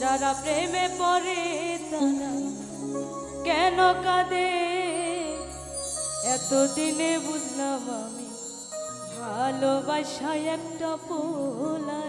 যারা প্রেমে পড়ে তারা কেন কাঁদে? এতদিনে বুঝলাম আমি ভালোবাসা একটা পোলা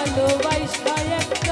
ভালোবাসা একটা